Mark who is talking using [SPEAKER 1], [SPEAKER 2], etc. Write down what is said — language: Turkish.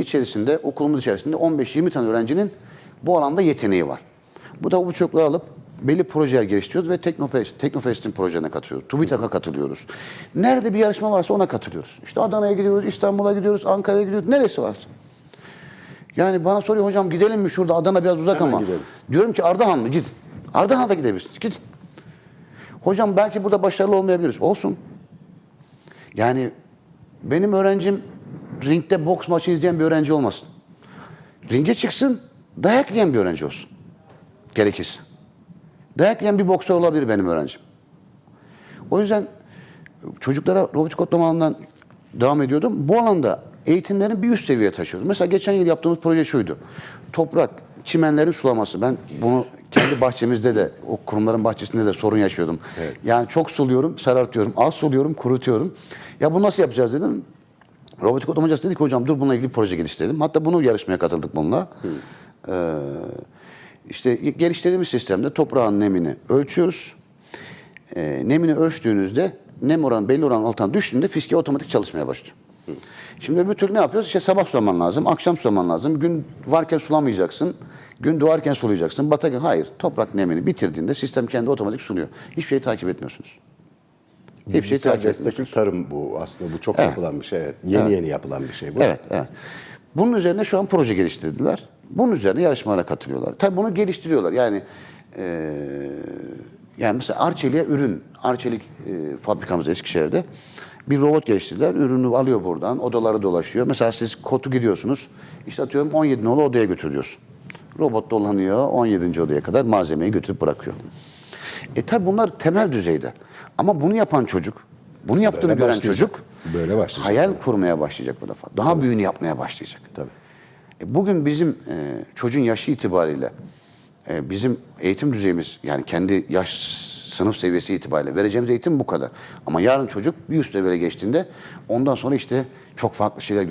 [SPEAKER 1] içerisinde, okulumuz içerisinde 15-20 tane öğrencinin bu alanda yeteneği var. Bu da bu çocukları alıp belli projeler geliştiriyoruz ve Teknofest, Teknofest'in projelerine katılıyoruz. TÜBİTAK'a katılıyoruz. Nerede bir yarışma varsa ona katılıyoruz. İşte Adana'ya gidiyoruz, İstanbul'a gidiyoruz, Ankara'ya gidiyoruz, neresi varsa. Yani bana soruyor hocam gidelim mi şurada Adana biraz uzak
[SPEAKER 2] Hemen
[SPEAKER 1] ama.
[SPEAKER 2] gidelim.
[SPEAKER 1] Diyorum ki Ardahan mı? Gidin. Ardahan'a da gidebilirsiniz. Gidin. Hocam belki burada başarılı olmayabiliriz. Olsun. Yani benim öğrencim ringde boks maçı izleyen bir öğrenci olmasın. Ringe çıksın, dayak yiyen bir öğrenci olsun. Gerekirse. Dayak yiyen bir boksör olabilir benim öğrencim. O yüzden çocuklara robotik kodlama alanından devam ediyordum. Bu alanda eğitimlerin bir üst seviyeye taşıyoruz. Mesela geçen yıl yaptığımız proje şuydu. Toprak, çimenlerin sulaması. Ben bunu kendi bahçemizde de, o kurumların bahçesinde de sorun yaşıyordum. Yani çok suluyorum, sarartıyorum. Az suluyorum, kurutuyorum. Ya bu nasıl yapacağız dedim. Robotik kodlama hocası dedi ki hocam dur bununla ilgili bir proje geliştirelim. Hatta bunu yarışmaya katıldık bununla. Ee, işte geliştirdiğimiz sistemde toprağın nemini ölçüyoruz. Ee, nemini ölçtüğünüzde nem oranı belli oranın altına düştüğünde fiske otomatik çalışmaya başlıyor. Şimdi öbür türlü ne yapıyoruz? İşte sabah sulaman lazım, akşam sulaman lazım. Gün varken sulamayacaksın, gün doğarken sulayacaksın. Batarken hayır. Toprak nemini bitirdiğinde sistem kendi otomatik suluyor. Hiçbir şeyi takip etmiyorsunuz.
[SPEAKER 2] Bilgisayar
[SPEAKER 1] takip
[SPEAKER 2] destekli tarım bu aslında bu çok
[SPEAKER 1] Evet.
[SPEAKER 2] yapılan bir şey. Evet. Yeni yeni yapılan bir şey bu.
[SPEAKER 1] Evet, evet. Bunun üzerine şu an proje geliştirdiler. Bunun üzerine yarışmalara katılıyorlar. Tabii bunu geliştiriyorlar. Yani eee yani mesela Arçelik'e ürün, Arçelik eee, fabrikamız Eskişehir'de bir robot geliştirdiler. Ürünü alıyor buradan, odaları dolaşıyor. Mesela siz kotu gidiyorsunuz. İşte atıyorum 17 nolu odaya götür diyorsun. Robot dolanıyor 17. odaya kadar malzemeyi götürüp bırakıyor. E tabii bunlar temel düzeyde. Ama bunu yapan çocuk, bunu yaptığını
[SPEAKER 2] Böyle
[SPEAKER 1] gören
[SPEAKER 2] başlayacak.
[SPEAKER 1] çocuk
[SPEAKER 2] Böyle başlayacak.
[SPEAKER 1] hayal kurmaya başlayacak bu defa. Daha büyüğünü yapmaya başlayacak.
[SPEAKER 2] Tabii.
[SPEAKER 1] E, Bugün bizim e, çocuğun yaşı itibariyle e, bizim eğitim düzeyimiz yani kendi yaş sınıf seviyesi itibariyle vereceğimiz eğitim bu kadar. Ama yarın çocuk bir üst levele geçtiğinde ondan sonra işte çok farklı şeyler